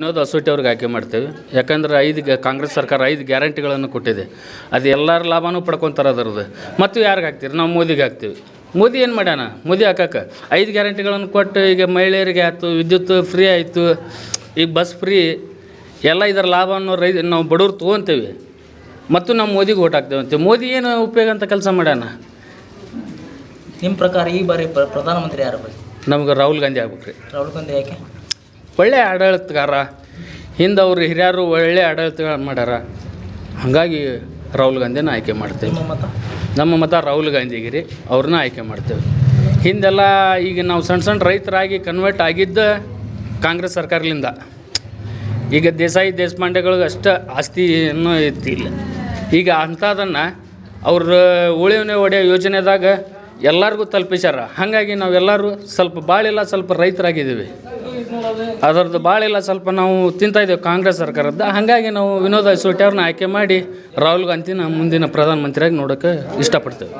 ವಿನೋದ್ ಅಸೋಟಿ ಅವ್ರಿಗೆ ಆಯ್ಕೆ ಮಾಡ್ತೇವೆ. ಯಾಕಂದ್ರೆ ಐದು ಗ- ಕಾಂಗ್ರೆಸ್ ಸರ್ಕಾರ ಐದು ಗ್ಯಾರಂಟಿಗಳನ್ನು ಕೊಟ್ಟಿದೆ. ಅದು ಎಲ್ಲರ ಲಾಭನೂ ಪಡ್ಕೊತಾರೆ ಅದರದ್ದು. ಮತ್ತು ಯಾರಿಗೆ ಹಾಕ್ತೀರಿ? ನಾವು ಮೋದಿಗೆ ಹಾಕ್ತೀವಿ. ಮೋದಿ ಏನು ಮಾಡ್ಯಾನ? ಮೋದಿ ಹಾಕಕ್ಕೆ ಐದು ಗ್ಯಾರಂಟಿಗಳನ್ನು ಕೊಟ್ಟು ಈಗ ಮಹಿಳೆಯರಿಗೆ ಆಯ್ತು ವಿದ್ಯುತ್ ಫ್ರೀ ಆಯಿತು ಈಗ ಬಸ್ ಫ್ರೀ ಎಲ್ಲ ಇದರ ಲಾಭವನ್ನು ರೈ ನಾವು ಬಡವ್ರು ತೊಗೊತೇವೆ. ಮತ್ತು ನಾವು ಮೋದಿಗೆ ಓಟ್ ಹಾಕ್ತೇವೆ ಅಂತೀವಿ. ಮೋದಿ ಏನು ಉಪಯೋಗ ಅಂತ ಕೆಲಸ ಮಾಡ್ಯಾನ? ನಿಮ್ಮ ಪ್ರಕಾರ ಈ ಬಾರಿ ಪ್ರ- ಪ್ರಧಾನಮಂತ್ರಿ ಯಾರು ನಮ್ಗೆ ರಾಹುಲ್ ಗಾಂಧಿ ಆಗ್ಬೇಕು ರೀ ರಾಹುಲ್ ಗಾಂಧಿ ಯಾಕೆ? ಒಳ್ಳೆ ಆಡಳಿತಗಾರ ಹಿಂದೆ ಅವ್ರು ಹಿರಿಯರು ಒಳ್ಳೆ ಆಡಳಿತ ಮಾಡ್ಯಾರ. ಹಾಗಾಗಿ ರಾಹುಲ್ ಗಾಂಧಿನ ಆಯ್ಕೆ ಮಾಡ್ತೇವೆ. ನಿಮ್ಮ ಮತ? ರಾಹುಲ್ ಗಾಂಧಿಗೆ ರೀ ಅವ್ರನ್ನ ಆಯ್ಕೆ ಮಾಡ್ತೇವೆ. ಹಿಂದೆಲ್ಲ ಈಗ ನಾವು ಸಣ್ಣ ಸಣ್ಣ ರೈತರಾಗಿ ಕನ್ವರ್ಟ್ ಆಗಿದ್ದ ಕಾಂಗ್ರೆಸ್ ಸರ್ಕಾರದಿಂದ ಈಗ ದೇಸಾಯಿ ದೇಶಪಾಂಡೆಗಳಿಗೆ ಅಷ್ಟು ಆಸ್ತಿಯನ್ನು ಇತ್ತಿಲ್ಲ ಈಗ ಅಂಥದನ್ನು ಅವ್ರ ಉಳಿವನೆ ಒಡೆಯ ಯೋಜನೆದಾಗ ಎಲ್ಲರಿಗೂ ತಲುಪಿಸ್ಯಾರ. ಹಾಗಾಗಿ ನಾವೆಲ್ಲರೂ ಸ್ವಲ್ಪ ಭಾಳಿಲ್ಲ ಸ್ವಲ್ಪ ರೈತರಾಗಿದ್ದೀವಿ. ಅದರದ್ದು ಭಾಳಿಲ್ಲ ಸ್ವಲ್ಪ ನಾವು ತಿಂತಾ ಇದ್ದೇವೆ ಕಾಂಗ್ರೆಸ್ ಸರ್ಕಾರದ್ದು. ಹಾಗಾಗಿ ನಾವು ವಿನೋದ್ ಸೊಟ್ಟಿ ಅವ್ರನ್ನ ಆಯ್ಕೆ ಮಾಡಿ ರಾಹುಲ್ ಗಾಂಧಿನ ಮುಂದಿನ ಪ್ರಧಾನಮಂತ್ರಿಯಾಗಿ ನೋಡೋಕೆ ಇಷ್ಟಪಡ್ತೇವೆ.